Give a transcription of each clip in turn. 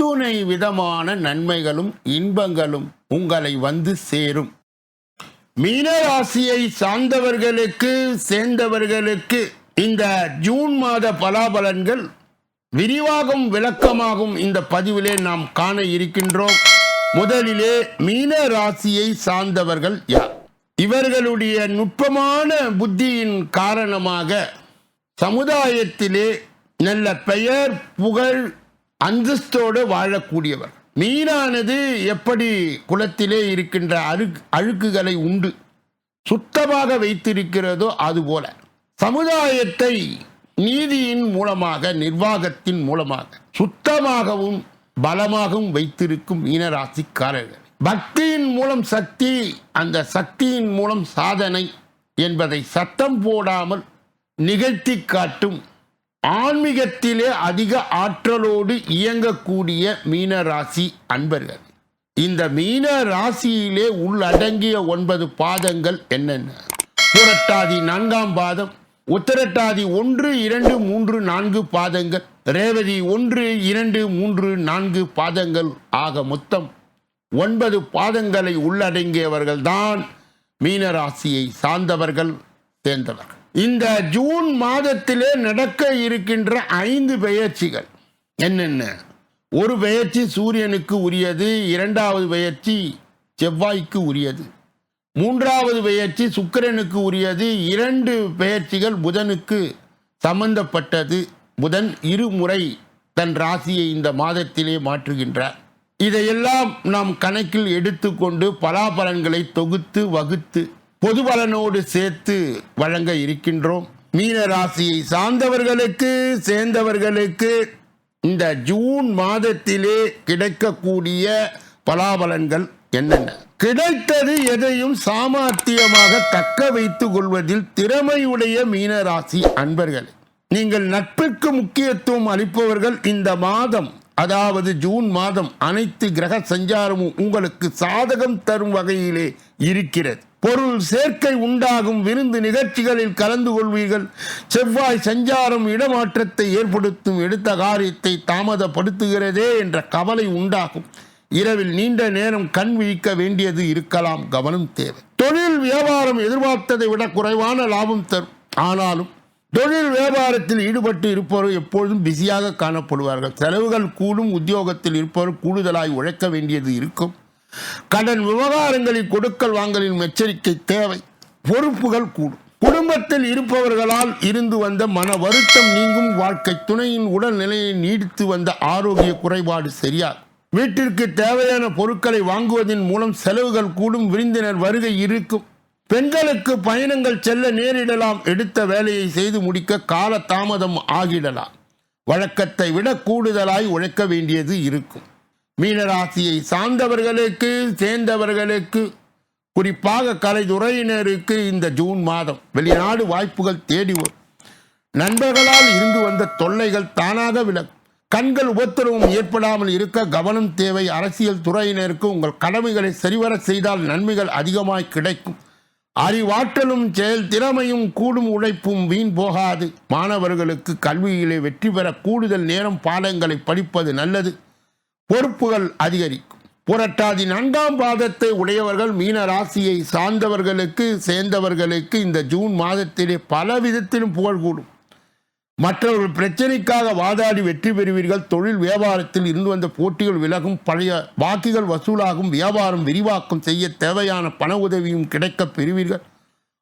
அத்துணை விதமான நன்மைகளும் இன்பங்களும் உங்களை வந்து சேரும். மீனராசியை சார்ந்தவர்களுக்கு சேர்ந்தவர்களுக்கு இந்த ஜூன் மாத பலாபலன்கள் விரிவாகும் விளக்கமாகும் இந்த பதிவிலே நாம் காண இருக்கின்றோம். முதலிலே மீன ராசியை சார்ந்தவர்கள் யார்? இவர்களுடைய நுட்பமான புத்தியின் காரணமாக சமுதாயத்திலே நல்ல பெயர் புகழ் அந்தஸ்தோடு வாழக்கூடியவர். மீனானது எப்படி குளத்திலே இருக்கின்ற அழு அழுக்குகளை உண்டு சுத்தமாக வைத்திருக்கிறதோ அதுபோல. சமுதாயத்தை நீதியின் மூலமாக நிர்வாகத்தின் மூலமாக சுத்தமாகவும் பலமாகவும் வைத்திருக்கும் மீனராசிக்காரர்கள். பக்தியின் மூலம் சக்தி அந்த சக்தியின் மூலம் சாதனை என்பதை சத்தம் போடாமல் நிகழ்த்தி காட்டும் ஆன்மீகத்திலே அதிக ஆற்றலோடு இயங்கக்கூடிய மீனராசி அன்பர்கள். இந்த மீன ராசியிலே உள்ளடங்கிய ஒன்பது பாதங்கள் என்னென்ன? புரட்டாதி நான்காம் பாதம் உத்தரட்டாதி ஒன்று இரண்டு மூன்று நான்கு பாதங்கள் ரேவதி ஒன்று இரண்டு மூன்று நான்கு பாதங்கள் ஆக மொத்தம் ஒன்பது பாதங்களை உள்ளடங்கியவர்கள்தான் மீனராசியை சார்ந்தவர்கள் சேர்ந்தவர்கள். இந்த ஜூன் மாதத்திலே நடக்க இருக்கின்ற ஐந்து பெயர்ச்சிகள். என்னென்ன? ஒரு பெயர்ச்சி சூரியனுக்கு உரியது இரண்டாவது பெயர்ச்சி செவ்வாய்க்கு உரியது. மூன்றாவது பெயர்ச்சி சுக்கிரனுக்கு உரியது இரண்டு பெயர்ச்சிகள் புதனுக்கு சம்பந்தப்பட்டது. புதன் இருமுறை தன் ராசியை இந்த மாதத்திலே மாற்றுகின்றார். இதையெல்லாம் நாம் கணக்கில் எடுத்துக்கொண்டு பலாபலன்களை தொகுத்து வகுத்து பொதுவலனோடு சேர்த்து வழங்க இருக்கின்றோம். மீன ராசியை சார்ந்தவர்களுக்கு சேர்ந்தவர்களுக்கு இந்த ஜூன் மாதத்திலே கிடைக்கக்கூடிய பலாபலன்கள் என்னென்ன? கிடைத்தது எதையும் சாமர்த்தியமாக தக்க வைத்துக் கொள்வதில் திறமையுடைய மீனராசி அன்பர்கள் நீங்கள் நட்பிற்கு முக்கியத்துவம் அளிப்பவர்கள் இந்த மாதம் அதாவது ஜூன் மாதம் அனைத்து கிரக சஞ்சாரமும் உங்களுக்கு சாதகம் தரும் வகையிலே இருக்கிறது. பொருள் சேர்க்கை உண்டாகும் விருந்து நிகழ்ச்சிகளில் கலந்து கொள்வீர்கள். செவ்வாய் சஞ்சாரம் இடமாற்றத்தை ஏற்படுத்தும் எடுத்த காரியத்தை தாமதப்படுத்துகிறதே என்ற கவலை உண்டாகும். இரவில் நீண்ட நேரம் கண் விழிக்க வேண்டியது இருக்கலாம் கவனம் தேவை. தொழில் வியாபாரம் எதிர்பார்த்ததை விட குறைவான லாபம் தரும். ஆனாலும் தொழில் வியாபாரத்தில் ஈடுபட்டு இருப்பவர் எப்பொழுதும் பிஸியாக காணப்படுவார்கள். செலவுகள் கூடும் உத்தியோகத்தில் இருப்பவர் கூடுதலாய் உழைக்க வேண்டியது இருக்கும். கடன் விவகாரங்களில் கொடுக்கல் வாங்கலின் எச்சரிக்கை தேவை. பொறுப்புகள் கூடும். குடும்பத்தில் இருப்பவர்களால் இருந்து வந்த மன வருத்தம் நீங்கும். வாழ்க்கை துணையின் உடல்நிலையை நீடித்து வந்த ஆரோக்கிய குறைபாடு சரியாகும் வீட்டிற்கு தேவையான பொருட்களை வாங்குவதன் மூலம் செலவுகள் கூடும். விருந்தினர் வருகை இருக்கும். பெண்களுக்கு பயணங்கள் செல்ல நேரிடலாம் எடுத்த வேலையை செய்து முடிக்க கால தாமதம் ஆகிடலாம். வழக்கத்தை விட கூடுதலாய் உழைக்க வேண்டியது இருக்கும். மீனராசியை சார்ந்தவர்களுக்கு சேர்ந்தவர்களுக்கு குறிப்பாக கலைத்துறையினருக்கு இந்த ஜூன் மாதம் வெளிநாடு வாய்ப்புகள் தேடி வரும். நண்பர்களால் இருந்து வந்த தொல்லைகள் தானாக விலகும். கண்கள் உபத்திரவம் ஏற்படாமல் இருக்க கவனம் தேவை. அரசியல் துறையினருக்கு உங்கள் கடமைகளை சரிவர செய்தால் நன்மைகள் அதிகமாய் கிடைக்கும். அறிவாற்றலும் செயல் திறமையும் கூடும் உழைப்பும் வீண் போகாது. மாணவர்களுக்கு கல்வியிலே வெற்றி பெற கூடுதல் நேரம் பாடங்களை படிப்பது நல்லது. பொறுப்புகள் அதிகரிக்கும். புரட்டாதி நான்காம் பாதத்தை உடையவர்கள் மீன ராசியை சார்ந்தவர்களுக்கு சேர்ந்தவர்களுக்கு இந்த ஜூன் மாதத்திலே பல விதத்திலும் புகழ் கூடும் மற்றவர்கள் பிரச்சனைக்காக வாதாடி வெற்றி பெறுவீர்கள். தொழில் வியாபாரத்தில் இருந்து வந்த போட்டிகள் விலகும் பழைய பாக்கிகள் வசூலாகும் வியாபாரம் விரிவாக்கம் செய்ய தேவையான பண உதவியும் கிடைக்க பெறுவீர்கள்.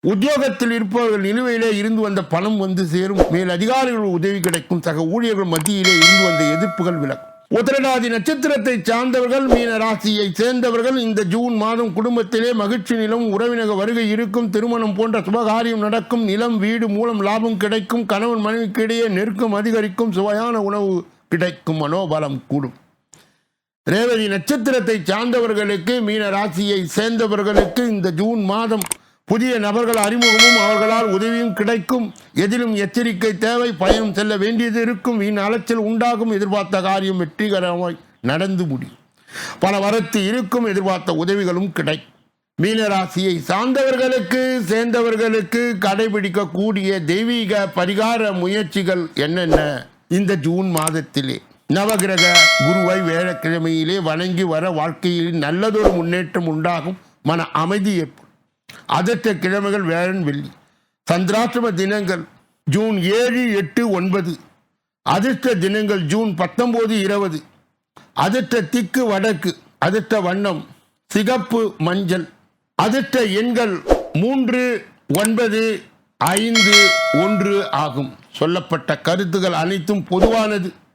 உத்தியோகத்தில் இருப்பவர்கள் நிலுவையிலே இருந்து வந்த பணம் வந்து சேரும். மேல் அதிகாரிகள் உதவி கிடைக்கும். சக ஊழியர்கள் மத்தியிலே இருந்து வந்த எதிர்ப்புகள் விலகும். உத்திரடாதி நட்சத்திரத்தை சார்ந்தவர்கள் மீன ராசியை சேர்ந்தவர்கள் இந்த ஜூன் மாதம் குடும்பத்திலே மகிழ்ச்சி நிலம் உறவினக வருகை இருக்கும் திருமணம் போன்ற சுபகாரியம் நடக்கும் நிலம் வீடு மூலம் லாபம் கிடைக்கும் கணவன் மனைவிக்கு இடையே நெருக்கம் அதிகரிக்கும் சுவையான உணவு கிடைக்கும் மனோபலம் கூடும். ரேவதி நட்சத்திரத்தை சார்ந்தவர்களுக்கு மீன ராசியை சேர்ந்தவர்களுக்கு இந்த ஜூன் மாதம் புதிய நபர்கள் அறிமுகமும் அவர்களால் உதவியும் கிடைக்கும். எதிலும் எச்சரிக்கை தேவை பயணம் செல்ல வேண்டியது இருக்கும். வீண் அலைச்சல் உண்டாகும். எதிர்பார்த்த காரியம் வெற்றிகரமாய் நடந்து முடியும். பல வரத்து இருக்கும். எதிர்பார்த்த உதவிகளும் கிடைக்கும். மீனராசியை சார்ந்தவர்களுக்கு சேர்ந்தவர்களுக்கு கடைபிடிக்கக்கூடிய தெய்வீக பரிகார முயற்சிகள் என்னென்ன? இந்த ஜூன் மாதத்திலே நவகிரக குருவை வேளக்கிழமையிலே வணங்கி வர வாழ்க்கையில் நல்லதொரு முன்னேற்றம் உண்டாகும். மன அமைதி ஏற்படும் அதற்ற கிழமைகள் வேளன் வெள்ளி சந்திராசிரம தினங்கள் ஜூன் ஏழு எட்டு ஒன்பது. அதிர்ஷ்ட தினங்கள் ஜூன் பத்தொம்போது இருபது. அதிர்ஷ்ட திக்கு வடக்கு அதிர்ஷ்ட வண்ணம் சிகப்பு மஞ்சள். அதிர்ஷ்ட எண்கள் மூன்று ஒன்பது ஐந்து ஒன்று ஆகும். சொல்லப்பட்ட கருத்துகள் அனைத்தும் பொதுவானது.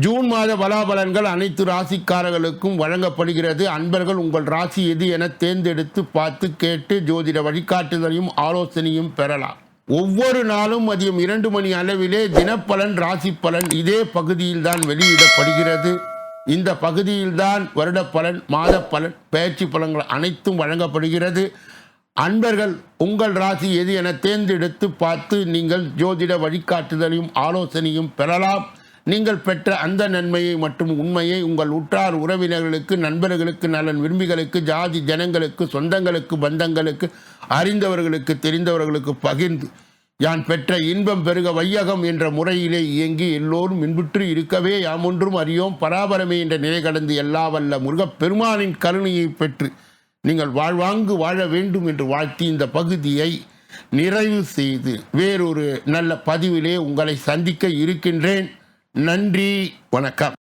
ஜூன் மாத பலாபலன்கள் அனைத்து ராசிக்காரர்களுக்கும் வழங்கப்படுகிறது. அன்பர்கள் உங்கள் ராசி எது என தேர்ந்தெடுத்து பார்த்து கேட்டு ஜோதிட வழிகாட்டுதலையும் ஆலோசனையும் பெறலாம். ஒவ்வொரு நாளும் மதியம் இரண்டு மணி அளவிலே தினப்பலன் ராசி பலன் இதே பகுதியில்தான் வெளியிடப்படுகிறது. இந்த பகுதியில்தான் வருட பலன் மாத பலன் பயிற்சி பலன்கள் அனைத்தும் வழங்கப்படுகிறது. அன்பர்கள் உங்கள் ராசி எது என தேர்ந்தெடுத்து பார்த்து நீங்கள் ஜோதிட வழிகாட்டுதலையும் ஆலோசனையும் பெறலாம். நீங்கள் பெற்ற அந்த நன்மையை மற்றும் உண்மையை உங்கள் உற்றார் உறவினர்களுக்கு நண்பர்களுக்கு நலன் விரும்பிகளுக்கு ஜாதி ஜனங்களுக்கு சொந்தங்களுக்கு பந்தங்களுக்கு அறிந்தவர்களுக்கு தெரிந்தவர்களுக்கு பகிர்ந்து யான் பெற்ற இன்பம் பெருக வையகம் என்ற முறையிலே இயங்கி எல்லோரும் மின்புற்று இருக்கவே யாமொன்றும் அறியோம். பராபரமே என்ற நிலை கடந்து எல்லா வல்ல முருகப்பெருமானின் கருணையை பெற்று நீங்கள் வாழ்வாங்கு வாழ வேண்டும் என்று வாழ்த்தி இந்த பகுதியை நிறைவு செய்து வேறொரு நல்ல பதிவிலே உங்களை சந்திக்க இருக்கின்றேன். நன்றி வணக்கம்.